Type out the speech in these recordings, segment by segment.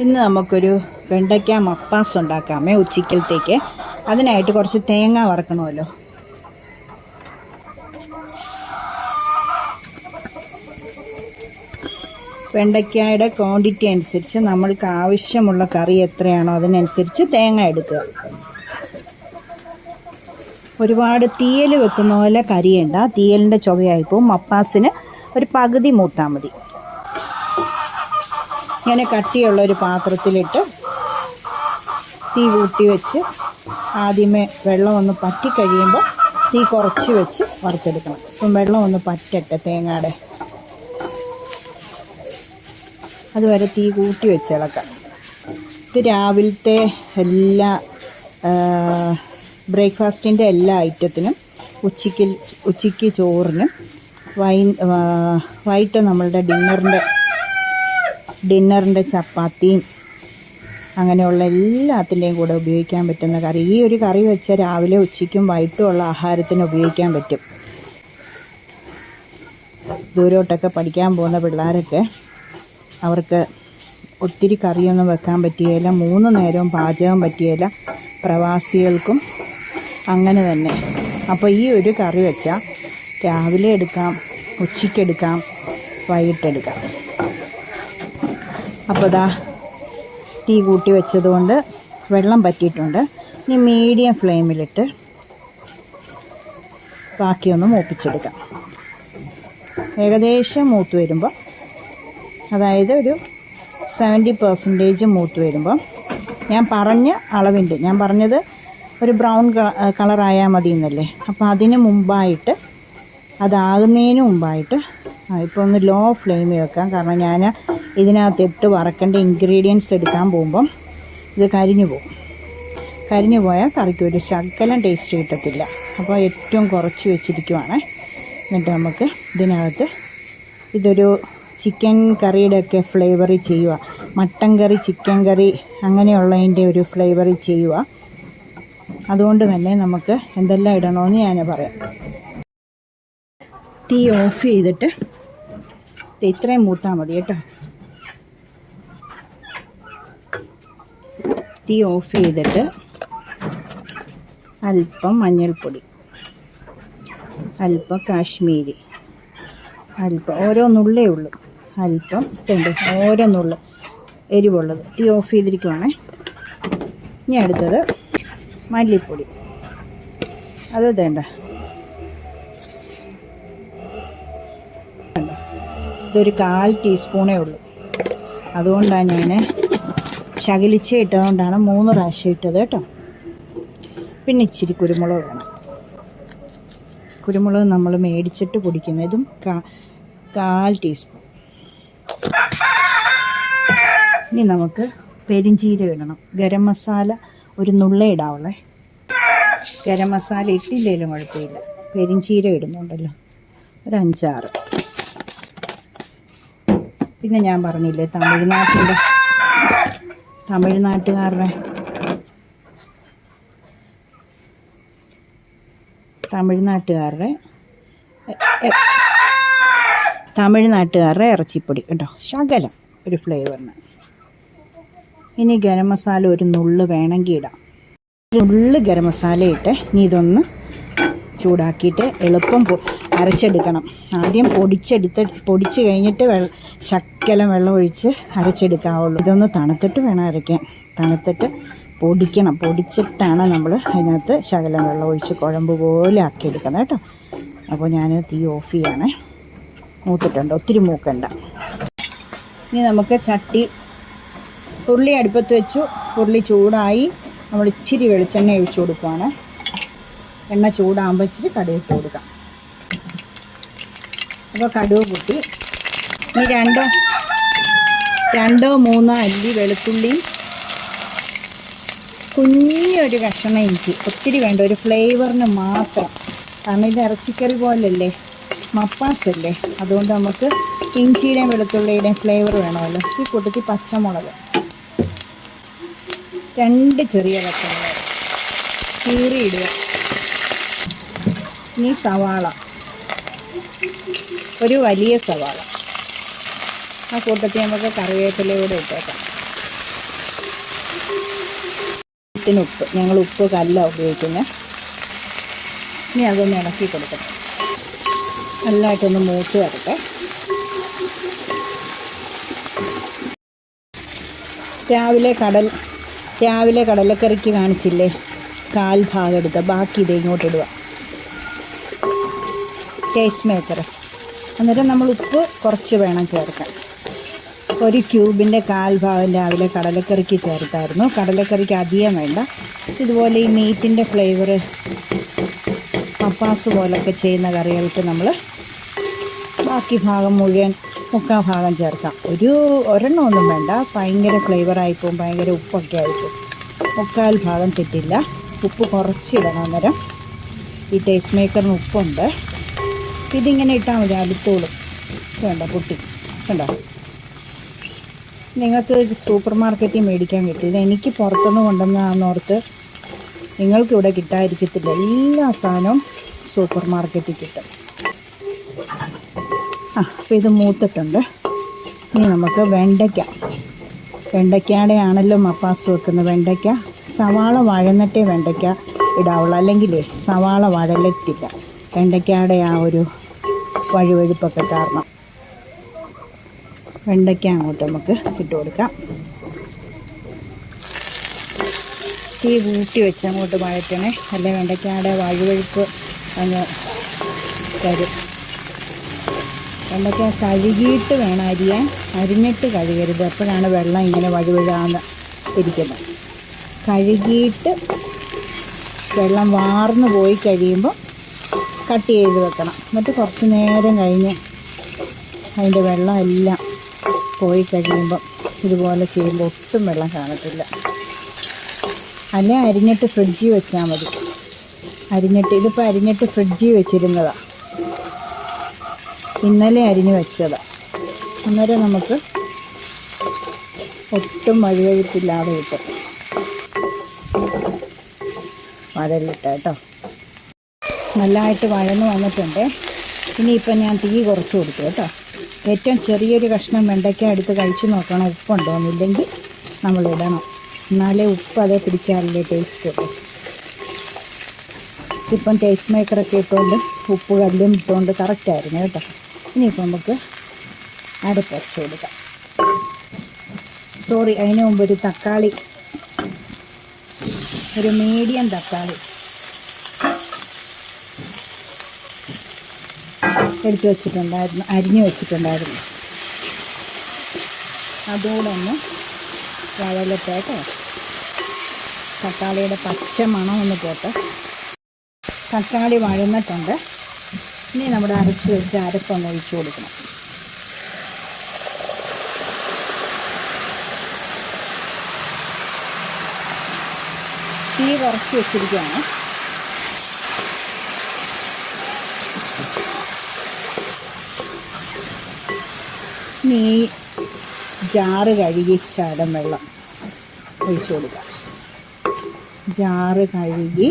ഇന്ന് നമുക്കൊരു വെണ്ടയ്ക്ക മപ്പാസ് ഉണ്ടാക്കാമേ ഉച്ചക്കലത്തേക്ക് അതിനായിട്ട് കുറച്ച് തേങ്ങ വറക്കണമല്ലോ. വെണ്ടയ്ക്കയുടെ ക്വാണ്ടിറ്റി അനുസരിച്ച് നമ്മൾക്ക് ആവശ്യമുള്ള കറി എത്രയാണോ അതിനനുസരിച്ച് തേങ്ങ എടുക്കുക ഒരുപാട് തീയൽ വെക്കുന്ന പോലെ കരിയണ്ട. തീയലിന്റെ ചുവയായിപ്പോൾ മപ്പാസിന് ഒരു പകുതി മൂത്താൽ മതി. ഇങ്ങനെ കട്ടിയുള്ള ഒരു പാത്രത്തിലിട്ട് തീ കൂട്ടി വെച്ച് ആദ്യമേ വെള്ളം ഒന്ന് പറ്റി കഴിയുമ്പോൾ തീ കുറച്ച് വെച്ച് വറുത്തെടുക്കണം. അപ്പം വെള്ളം ഒന്ന് പറ്റട്ടെ തേങ്ങയുടെ അതുവരെ തീ കൂട്ടി വെച്ച് ഇളക്കാം. ഇത് രാവിലത്തെ എല്ലാ ബ്രേക്ക്ഫാസ്റ്റിന്റെ എല്ലാ ഐറ്റത്തിനും ഉച്ചയ്ക്ക് ഉച്ചയ്ക്ക് ചോറിനും വൈ വൈകിട്ട് നമ്മളുടെ ഡിന്നറിന്റെ ഡിന്നറിന്റെ ചപ്പാത്തിയും അങ്ങനെയുള്ള എല്ലാത്തിന്റെയും കൂടെ ഉപയോഗിക്കാൻ പറ്റുന്ന കറി. ഈ ഒരു കറി വെച്ച് രാവിലെ ഉച്ചയ്ക്കും വൈകിട്ടുമുള്ള ആഹാരത്തിന് ഉപയോഗിക്കാൻ പറ്റും. ദൂരോട്ടൊക്കെ പഠിക്കാൻ പോകുന്ന പിള്ളേരൊക്കെ അവർക്ക് ഒത്തിരി കറിയൊന്നും വെക്കാൻ പറ്റിയല്ല മൂന്ന് നേരവും പാചകം പറ്റിയല്ല പ്രവാസികൾക്കും അങ്ങനെ തന്നെ. അപ്പോൾ ഈ ഒരു കറി വെച്ചാൽ രാവിലെ എടുക്കാം ഉച്ചയ്ക്കെടുക്കാം വൈകിട്ടെടുക്കാം. അപ്പോൾ ദാ തീ കൂട്ടി വെച്ചതുകൊണ്ട് വെള്ളം പറ്റിയിട്ടുണ്ട്. ഇനി മീഡിയം ഫ്ലെയിമിലിട്ട് ബാക്കിയൊന്ന് മൂപ്പിച്ചെടുക്കാം. ഏകദേശം മൂത്ത് വരുമ്പോൾ അതായത് ഒരു സെവന്റി പെർസെന്റേജ് മൂത്ത് വരുമ്പം ഞാൻ പറഞ്ഞ അളവിന്റെ ഞാൻ പറഞ്ഞത് ഒരു ബ്രൗൺ കളറായാൽ മതി എന്നല്ലേ അപ്പോൾ അതിന് മുമ്പായിട്ട് അതാകുന്നതിന് മുമ്പായിട്ട് ഇപ്പോൾ ഒന്ന് ലോ ഫ്ലെയിം വെക്കാം. കാരണം ഞാൻ ഇതിനകത്ത് ഇട്ട് വറക്കേണ്ട ഇൻഗ്രീഡിയൻസ് എടുക്കാൻ പോകുമ്പം ഇത് കരിഞ്ഞു പോകും. കരിഞ്ഞു പോയാൽ കറിക്ക് ഒരു ശകലം ടേസ്റ്റ് കിട്ടത്തില്ല. അപ്പോൾ ഏറ്റവും കുറച്ച് വെച്ചിരിക്കുവാണ്. എന്നിട്ട് നമുക്ക് ഇതിനകത്ത് ഇതൊരു ചിക്കൻ കറിയുടെയൊക്കെ ഫ്ലേവറിൽ ചെയ്യുക. മട്ടൻ കറി ചിക്കൻ കറി അങ്ങനെയുള്ളതിന്റെ ഒരു ഫ്ലേവറിൽ ചെയ്യുക. അതുകൊണ്ട് തന്നെ നമുക്ക് എന്തെല്ലാം ഇടണമെന്ന് ഞാൻ പറയാം. തീ ഓഫ് ചെയ്തിട്ട് ഇത്രയും മൂത്താൽ മതി കേട്ടോ. തീ ഓഫ് ചെയ്തിട്ട് അല്പം മഞ്ഞൾപ്പൊടി അല്പം കാശ്മീരി അല്പം ഓരോ നുള്ളേ ഉള്ളൂ. അല്പം തെണ്ട് ഓരോ എരിവുള്ളത് തീ ഓഫ് ചെയ്തിരിക്കുവാണേ. ഇനി അടുത്തത് മല്ലിപ്പൊടി. അത് തേണ്ട. ഇതൊരു കാൽ ടീസ്പൂണേ ഉള്ളൂ. അതുകൊണ്ടാണ് ഞാൻ ശകലിച്ച് ഇട്ടതുകൊണ്ടാണ് മൂന്ന് പ്രാവശ്യം ഇട്ടത് കേട്ടോ. പിന്നെ ഇച്ചിരി കുരുമുളക് വേണം. കുരുമുളക് നമ്മൾ മേടിച്ചിട്ട് പൊടിക്കുന്ന. ഇതും കാൽ ടീസ്പൂൺ. ഇനി നമുക്ക് പെരിഞ്ചീരകം ഇടണം. ഗരം മസാല ഒരു നുള്ള ഇടാവുള്ളേ. ഗരം മസാല ഇട്ടില്ലേലും കുഴപ്പമില്ല. പെരിഞ്ചീരകം ഇടുന്നുണ്ടല്ലോ. ഒരു അഞ്ചാറ് പിന്നെ ഞാൻ പറഞ്ഞില്ലേ തമിഴ്നാട്ടിന്റെ തമിഴ്നാട്ടുകാരുടെ തമിഴ്നാട്ടുകാരുടെ തമിഴ്നാട്ടുകാരുടെ ഇറച്ചിപ്പൊടി. കേട്ടോ ശകലം ഒരു ഫ്ലേവറിന്. ഇനി ഗരം മസാല ഒരു നുള്ള് വേണമെങ്കിൽ ഇടാം. ഒരു നുള്ള് ഗരം മസാല ഇട്ട് ഇനി ഇതൊന്ന് ചൂടാക്കിയിട്ട് എളുപ്പം അരച്ചെടുക്കണം. ആദ്യം പൊടിച്ചെടുത്ത് പൊടിച്ച് കഴിഞ്ഞിട്ട് വെള്ളം ശക്കലം വെള്ളം ഒഴിച്ച് അരച്ചെടുക്കാവുള്ളൂ. ഇതൊന്ന് തണുത്തിട്ട് വേണം അരയ്ക്കാൻ. തണുത്തിട്ട് പൊടിക്കണം. പൊടിച്ചിട്ടാണ് നമ്മൾ അതിനകത്ത് ശകലം വെള്ളം ഒഴിച്ച് കുഴമ്പ് പോലെ ആക്കിയെടുക്കുന്നത് കേട്ടോ. അപ്പോൾ ഞാൻ തീ ഓഫ് ചെയ്യണേ. മൂത്തിട്ടുണ്ട്. ഒത്തിരി മൂക്കണ്ട. ഇനി നമുക്ക് ചട്ടി ഉരുളി അടുപ്പത്ത് വെച്ചു. ഉരുളി ചൂടായി നമ്മൾ ഇച്ചിരി വെളിച്ചെണ്ണ ഒഴിച്ചു കൊടുക്കുകയാണ് എണ്ണ ചൂടാകുമ്പോൾ ഇച്ചിരി കടുക് ഇട്ട് കൊടുക്കാം. അപ്പോൾ കടുവ് കൂട്ടി. ഇനി രണ്ടോ രണ്ടോ മൂന്നോ അല്ലി വെളുത്തുള്ളി കുഞ്ഞൊരു കഷ്ണം ഇഞ്ചി ഒത്തിരി വേണ്ട ഒരു ഫ്ലേവറിന് മാത്രം. കാരണം ഇത് ഇറച്ചിക്കറി പോലല്ലേ മപ്പാസല്ലേ. അതുകൊണ്ട് നമുക്ക് ഇഞ്ചിയുടെയും വെളുത്തുള്ളിയുടെയും ഫ്ലേവർ വേണമല്ലോ. ഈ കൂട്ടത്തിൽ പച്ചമുളക്. രണ്ട് ചെറിയ പച്ചമുളക്. കീറിയിടുക. ഇനി സവാള. ഒരു വലിയ സവാള. ആ കൂട്ടത്തിൽ നമുക്ക് കറിവേപ്പിലയൂടെ ഇട്ടേക്കാം. ഉപ്പ് ഞങ്ങൾ ഉപ്പ് കല്ല ഉപയോഗിക്കുന്നത് ഇനി അതൊന്ന് ഇണക്കി കൊടുക്കട്ടെ നല്ലതായിട്ടൊന്ന് മൂത്ത് വരട്ടെ. രാവിലെ കടൽ രാവിലെ കടലക്കറിക്ക് കാണിച്ചില്ലേ? കാൽ ഭാഗം എടുത്ത് ബാക്കി ഇത് ഇങ്ങോട്ടിടുക ടേസ്റ്റ് മേക്കർ അന്നേരം നമ്മൾ ഉപ്പ് കുറച്ച് വേണം ചേർക്കാൻ. ഒരു ക്യൂബിന്റെ കാൽ ഭാഗം രാവിലെ കടലക്കറിക്ക് ചേർത്തായിരുന്നു. കടലക്കറിക്ക് അധികം വേണ്ട. ഇതുപോലെ ഈ മീറ്റിന്റെ ഫ്ലേവർ പപ്പാസ് പോലൊക്കെ ചെയ്യുന്ന കറികൾക്ക് നമ്മൾ ബാക്കി ഭാഗം മുഴുവൻ മുക്കാൽ ഭാഗം ചേർക്കാം. ഒരു ഒരെണ്ണം ഒന്നും വേണ്ട. ഭയങ്കര ഫ്ലേവറായിപ്പോവും ഭയങ്കര ഉപ്പൊക്കെ ആയിപ്പോവും മുക്കാൽ ഭാഗം തെറ്റില്ല. ഉപ്പ് കുറച്ചിടണം അന്നേരം. ഈ ടേസ്റ്റ് മേക്കറിന് ഉപ്പുണ്ട്. ഇതിങ്ങനെ ഇട്ടാൽ മതി അടുത്തോളും വേണ്ട പൊട്ടി. കണ്ടോ നിങ്ങൾക്ക് സൂപ്പർ മാർക്കറ്റിൽ മേടിക്കാൻ കിട്ടില്ല എനിക്ക് പുറത്തുനിന്ന് കൊണ്ടുവന്നതാണെന്നോർത്ത് നിങ്ങൾക്കിവിടെ കിട്ടാതിരിക്കത്തില്ല. എല്ലാ സാധനവും സൂപ്പർ മാർക്കറ്റിൽ കിട്ടും. ആ അപ്പോൾ ഇത് മൂത്തിട്ടുണ്ട്. ഇനി നമുക്ക് വെണ്ടയ്ക്ക. വെണ്ടയ്ക്കയുടെ ആണല്ലോ മപ്പാസ് വെക്കുന്നത്. വെണ്ടയ്ക്ക. സവാള വഴന്നിട്ടേ വെണ്ടയ്ക്ക ഇടാവുള്ളൂ. അല്ലെങ്കിൽ സവാള വഴലത്തില്ല. വെണ്ടയ്ക്കയുടെ ആ ഒരു വഴുവഴുപ്പൊക്കെ കാരണം വെണ്ടയ്ക്ക അങ്ങോട്ട് നമുക്ക് ഇട്ട് കൊടുക്കാം. തീ കൂട്ടി വെച്ച് അങ്ങോട്ട് വഴറ്റണേ. അല്ലെ വെണ്ടയ്ക്കയുടെ വഴുവഴുപ്പ് അങ്ങ് തരും. വെണ്ടയ്ക്ക കഴുകിയിട്ട് വേണം അരിയാൻ. അരിഞ്ഞിട്ട് കഴുകരുത്. അപ്പോഴാണ് വെള്ളം ഇങ്ങനെ വഴുവഴുകാന്ന് ഇരിക്കുന്നത്. കഴുകിയിട്ട് വെള്ളം വാർന്നു പോയി കഴിയുമ്പോൾ കട്ട് ചെയ്ത് വെക്കണം. എന്നിട്ട് കുറച്ച് നേരം കഴിഞ്ഞ് അതിന്റെ വെള്ളം എല്ലാം പോയി കഴിയുമ്പം ഇതുപോലെ ചെയ്യുമ്പോൾ ഒട്ടും വെള്ളം കാണത്തില്ല. അല്ലെ അരിഞ്ഞിട്ട് ഫ്രിഡ്ജിൽ വെച്ചാൽ മതി. അരിഞ്ഞിട്ട് ഇതിപ്പോൾ അരിഞ്ഞിട്ട് ഫ്രിഡ്ജിൽ വെച്ചിരുന്നതാണ് ഇന്നലെ അരിഞ്ഞ് വെച്ചതാണ് അന്നേരം നമുക്ക് ഒട്ടും വഴുവഴുപ്പില്ലാതെ കിട്ടും വഴലിട്ട കേട്ടോ. നല്ലതായിട്ട് വഴന്ന് വന്നിട്ടുണ്ട്. ഇനിയിപ്പം ഞാൻ തീ കുറച്ച് കൊടുത്തു കേട്ടോ. ഏറ്റവും ചെറിയൊരു കഷ്ണം വെണ്ടയ്ക്ക എടുത്ത് കഴിച്ചു നോക്കണം ഉപ്പുണ്ടോ എന്നില്ലെങ്കിൽ നമ്മൾ ഇടണം. എന്നാലേ ഉപ്പ് അതേ പിടിച്ചാലല്ലേ ടേസ്റ്റ് ഉള്ളൂ ഇപ്പം ടേസ്റ്റ് മേക്കറൊക്കെ ഇട്ടുകൊണ്ട് ഉപ്പ് കല്ലും ഇട്ടുകൊണ്ട് കറക്റ്റായിരുന്നു കേട്ടോ. ഇനിയിപ്പോൾ നമുക്ക് വെച്ച് കൊടുക്കാം. സോറി അതിന് മുമ്പ് ഒരു തക്കാളി ഒരു മീഡിയം തക്കാളി എടുത്ത് വെച്ചിട്ടുണ്ടായിരുന്നു. അരിഞ്ഞു വെച്ചിട്ടുണ്ടായിരുന്നു. അതുകൂടെ ഒന്ന് വഴലട്ടെ കേട്ടോ തക്കാളിയുടെ പച്ച മണം ഒന്ന് പോട്ടെ. തക്കാളി വഴന്നിട്ടുണ്ട്. ഇനി നമ്മുടെ അരച്ച് വെച്ച് അരപ്പൊന്ന് ഒഴിച്ചു കൊടുക്കണം. തീ കുറച്ച് വെച്ചിരിക്കുകയാണ്. ഇനി ഈ ജാറ് കഴുകി ശകലം വെള്ളം ഒഴിച്ചു കൊടുക്കുക. ജാറ് കഴുകി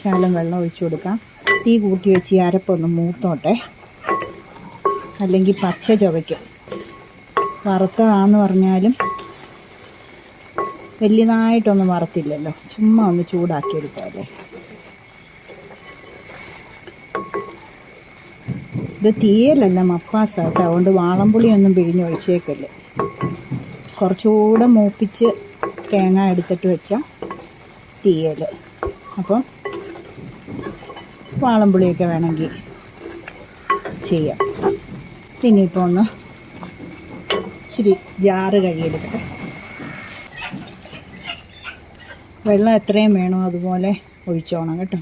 ശകലം വെള്ളം ഒഴിച്ചു കൊടുക്കാം. തീ കൂട്ടി വെച്ച് ഈ അരപ്പൊന്ന് മൂത്തോട്ടെ. അല്ലെങ്കിൽ പച്ച ചുവയ്ക്കും. വറുത്തതാന്ന് പറഞ്ഞാലും വലിയതായിട്ടൊന്നും വറുത്തില്ലല്ലോ. ചുമ്മാ ഒന്ന് ചൂടാക്കിയെടുക്കാം എടുക്കാമല്ലേ ഇത് തീയലല്ല മപ്പാസാട്ടോ അതുകൊണ്ട് വാളംപുളിയൊന്നും പിഴിഞ്ഞ് ഒഴിച്ചേക്കല്ലേ കുറച്ചുകൂടെ മൂപ്പിച്ച് തേങ്ങ എടുത്തിട്ട് വെച്ചാൽ തീയൽ അപ്പം വാളംപുളിയൊക്കെ വേണമെങ്കിൽ ചെയ്യാം. ഇനിയിപ്പോൾ ഒന്ന് ഇച്ചിരി ജാറ് കഴുകിയെടുക്കട്ടെ. വെള്ളം എത്രയും വേണോ അതുപോലെ ഒഴിച്ചോണം കേട്ടോ.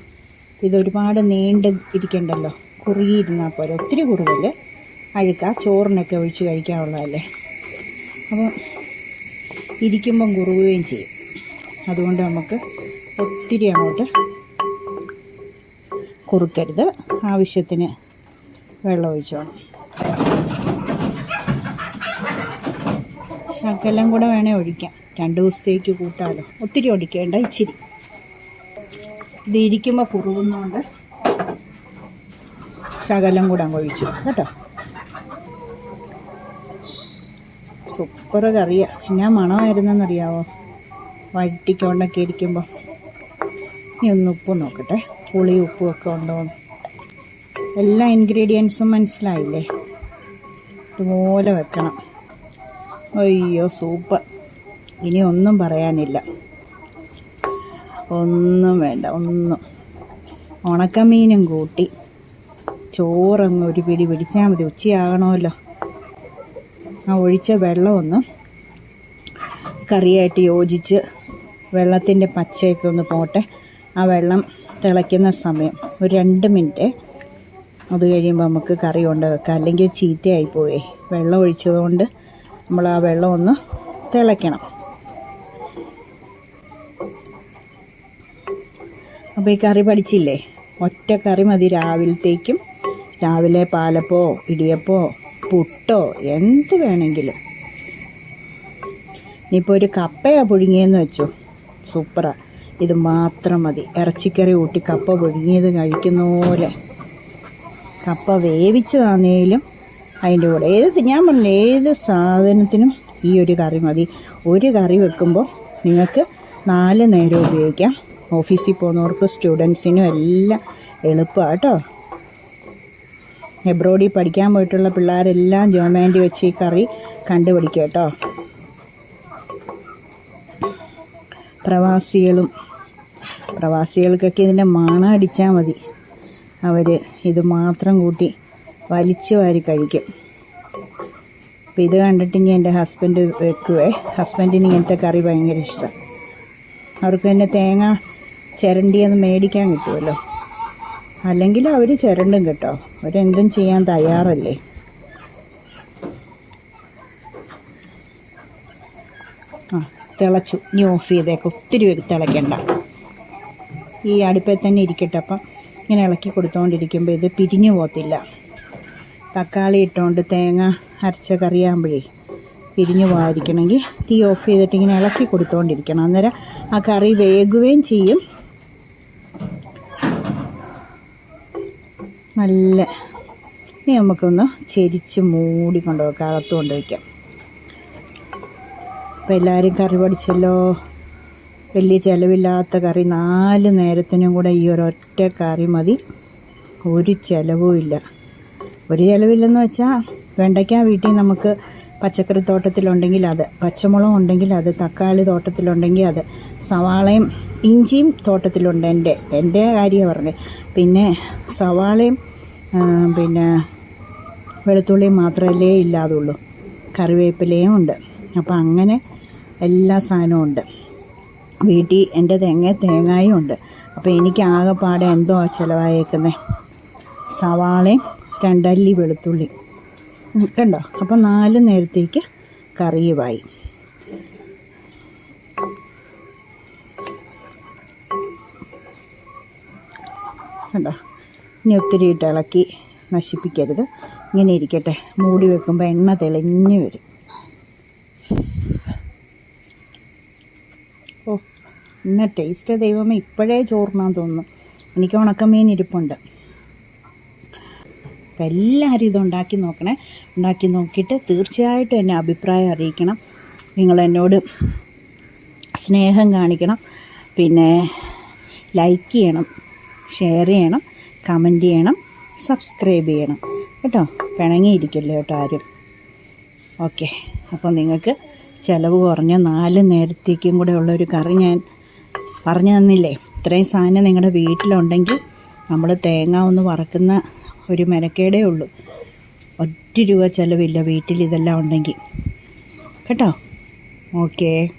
ഇതൊരുപാട് നീണ്ട് ഇരിക്കണ്ടല്ലോ. കുറുകിയിരുന്നാൽ പോരെ. ഒത്തിരി കുറുകൽ അഴുക്ക ചോറിനൊക്കെ ഒഴിച്ച് കഴിക്കാനുള്ളതല്ലേ അപ്പം ഇരിക്കുമ്പം കുറുകുകയും ചെയ്യും. അതുകൊണ്ട് നമുക്ക് ഒത്തിരി അങ്ങോട്ട് കുറുക്കരുത്. ആവശ്യത്തിന് വെള്ളം ഒഴിച്ചോണം ശകലം കൂടെ വേണേൽ ഒഴിക്കാം. രണ്ട് ദിവസത്തേക്ക് കൂട്ടാലോ. ഒത്തിരി ഒഴിക്കേണ്ട ഇച്ചിരി. ഇത് ഇരിക്കുമ്പോൾ കുറുകുന്നതുകൊണ്ട് ശകലം കൂടെ അങ്ങ് ഒഴിച്ചു. കേട്ടോ? സൂപ്പർ കറിയാണ് എന്നാ മണമായിരുന്നെന്നറിയാവോ? വഴറ്റിക്കൊണ്ടൊക്കെ ഇരിക്കുമ്പോൾ ഇനി ഒന്ന് ഉപ്പ് നോക്കട്ടെ. പുളി ഉപ്പും ഒക്കെ ഉണ്ടോ. എല്ലാ ഇൻഗ്രീഡിയൻസും മനസ്സിലായില്ലേ? ഇതുപോലെ വെക്കണം. അയ്യോ സൂപ്പർ. ഇനി ഒന്നും പറയാനില്ല. ഒന്നും വേണ്ട ഒന്നും. ഉണക്കമീനും കൂട്ടി. ചോറങ്ങ് ഒരു പിടി പിടിച്ചാൽ മതി ഉച്ചയാകണമല്ലോ. ആ ഒഴിച്ച വെള്ളമൊന്ന് കറിയായിട്ട് യോജിച്ച് വെള്ളത്തിന്റെ പച്ചയൊക്കെ ഒന്ന് പോട്ടെ. ആ വെള്ളം തിളയ്ക്കുന്ന സമയം ഒരു രണ്ട് മിനിറ്റ്. അത് കഴിയുമ്പോൾ നമുക്ക് കറി കൊണ്ട് വെക്കാം അല്ലെങ്കിൽ ചീത്തയായി പോയേ വെള്ളം ഒഴിച്ചതുകൊണ്ട് നമ്മൾ ആ വെള്ളം ഒന്ന് തിളയ്ക്കണം. അപ്പോൾ ഈ കറി പഠിച്ചില്ലേ? ഒറ്റ കറി മതി രാവിലത്തേക്കും. രാവിലെ പാലപ്പോ ഇടിയപ്പോ പുട്ടോ എന്ത് വേണമെങ്കിലും. ഇനിയിപ്പോൾ ഒരു കപ്പയാ പുഴുങ്ങിയെന്ന് വെച്ചോ. സൂപ്പറാ. ഇത് മാത്രം മതി. ഇറച്ചിക്കറി കൂട്ടി കപ്പ പുഴുങ്ങിയത് കഴിക്കുന്ന പോലെ. കപ്പ വേവിച്ചതാണേലും അതിന്റെ കൂടെ ഏത് ഞാൻ പറഞ്ഞു ഏത് സാധനത്തിനും ഈ ഒരു കറി മതി. ഒരു കറി വെക്കുമ്പോൾ നിങ്ങൾക്ക് നാല് നേരം ഉപയോഗിക്കാം. ഓഫീസിൽ പോകുന്നവർക്ക് സ്റ്റുഡൻസിനും എല്ലാം എളുപ്പമാണ് കേട്ടോ എബ്രോഡിൽ പഠിക്കാൻ പോയിട്ടുള്ള പിള്ളേരെല്ലാം ജോമാൻഡി വെച്ച് ഈ കറി കണ്ടുപിടിക്കുക കേട്ടോ. പ്രവാസികളും പ്രവാസികൾക്കൊക്കെ ഇതിന്റെ മണം അടിച്ചാൽ മതി. അവർ ഇത് മാത്രം കൂട്ടി വലിച്ചു വാരി കഴിക്കും. അപ്പം ഇത് കണ്ടിട്ട് ഇനി എന്റെ ഹസ്ബൻഡ് വെക്കുവേ. ഹസ്ബൻഡിന് ഇങ്ങനത്തെ കറി ഭയങ്കര ഇഷ്ടം. അവർക്ക് പിന്നെ തേങ്ങ ചിരണ്ടിയൊന്ന് മേടിക്കാൻ കിട്ടുമല്ലോ അല്ലെങ്കിൽ അവർ ചിരണ്ടും കേട്ടോ. അവരെന്തും ചെയ്യാൻ തയ്യാറല്ലേ? ആ തിളച്ചു. ഇനി ഓഫ് ചെയ്തേക്ക്. ഒത്തിരി തിളയ്ക്കണ്ട. ഈ അടുപ്പിൽ തന്നെ ഇരിക്കട്ടെ. അപ്പം ഇങ്ങനെ ഇളക്കി കൊടുത്തുകൊണ്ടിരിക്കുമ്പോൾ ഇത് പിരിഞ്ഞു പോകത്തില്ല. തക്കാളി ഇട്ടുകൊണ്ട് തേങ്ങ അരച്ച കറിയാകുമ്പോഴേ പിരിഞ്ഞു പോകാതിരിക്കണമെങ്കിൽ തീ ഓഫ് ചെയ്തിട്ട് ഇങ്ങനെ ഇളക്കി കൊടുത്തുകൊണ്ടിരിക്കണം അന്നേരം ആ കറി വേകുകയും ചെയ്യും. നല്ല ഇനി നമുക്കൊന്ന് ചെരിച്ച് മൂടി കൊണ്ടുവെക്കാം അകത്ത് കൊണ്ടുവയ്ക്കാം. അപ്പം എല്ലാവരും കറി പഠിച്ചല്ലോ. വലിയ ചിലവില്ലാത്ത കറി. നാല് നേരത്തിനും കൂടെ ഈ ഒരൊറ്റ കറി മതി. ഒരു ചിലവും ഇല്ല. ഒരു ചിലവില്ലെന്ന് വെച്ചാൽ വെണ്ടയ്ക്ക വീട്ടിൽ നമുക്ക് പച്ചക്കറി തോട്ടത്തിലുണ്ടെങ്കിൽ അത് പച്ചമുളക് ഉണ്ടെങ്കിൽ അത് തക്കാളി തോട്ടത്തിലുണ്ടെങ്കിൽ അത് സവാളയും ഇഞ്ചിയും തോട്ടത്തിലുണ്ട് എന്റെ എന്റെ കാര്യമാണ് പറഞ്ഞത് പിന്നെ സവാളയും പിന്നെ വെളുത്തുള്ളിയും മാത്രമല്ലേ ഇല്ലാതുള്ളൂ. കറിവേപ്പിലയും ഉണ്ട്. അപ്പോൾ അങ്ങനെ എല്ലാ സാധനവും ഉണ്ട്. വീട്ടിൽ എന്റെ തേങ്ങ തേങ്ങായും ഉണ്ട്. അപ്പോൾ എനിക്ക് ആകെപ്പാടെ എന്തോ ചിലവായേക്കുന്നത് സവാളയും രണ്ടല്ലി വെളുത്തുള്ളി കണ്ടോ? അപ്പോൾ നാല് നേരത്തേക്ക് കറിയുമായി. കണ്ടോ? ഇനി ഒത്തിരി ഇട്ട് ഇളക്കി നശിപ്പിക്കരുത്. ഇങ്ങനെ ഇരിക്കട്ടെ. മൂടി വെക്കുമ്പോൾ എണ്ണ തെളിഞ്ഞ് വരും. ഓ ഇന്ന ടേസ്റ്റ് ദൈവമേ ഇപ്പോഴേ ചോറിനാൻ തോന്നുന്നു. എനിക്ക് ഉണക്കമീൻ ഇരിപ്പുണ്ട്. അപ്പം എല്ലാവരും ഇത് ഉണ്ടാക്കി നോക്കണേ. ഉണ്ടാക്കി നോക്കിയിട്ട് തീർച്ചയായിട്ടും എന്നെ അഭിപ്രായം അറിയിക്കണം. നിങ്ങൾ എന്നോട് സ്നേഹം കാണിക്കണം. പിന്നെ ലൈക്ക് ചെയ്യണം. ഷെയർ ചെയ്യണം കമന്റ് ചെയ്യണം സബ്സ്ക്രൈബ് ചെയ്യണം. കേട്ടോ? പിണങ്ങിയിരിക്കല്ലോ കേട്ടോ ആരും. ഓക്കെ. അപ്പോൾ നിങ്ങൾക്ക് ചിലവ് കുറഞ്ഞ നാല് നേരത്തേക്കും കൂടെ ഉള്ളൊരു കറി ഞാൻ പറഞ്ഞു തന്നില്ലേ? ഇത്രയും സാധനം നിങ്ങളുടെ വീട്ടിലുണ്ടെങ്കിൽ നമ്മൾ തേങ്ങ ഒന്ന് വറക്കുന്ന ഒരു മെനക്കേടേ ഉള്ളൂ. ഒറ്റ രൂപ ചിലവില്ല വീട്ടിൽ ഇതെല്ലാം ഉണ്ടെങ്കിൽ. കേട്ടോ? ഓക്കേ.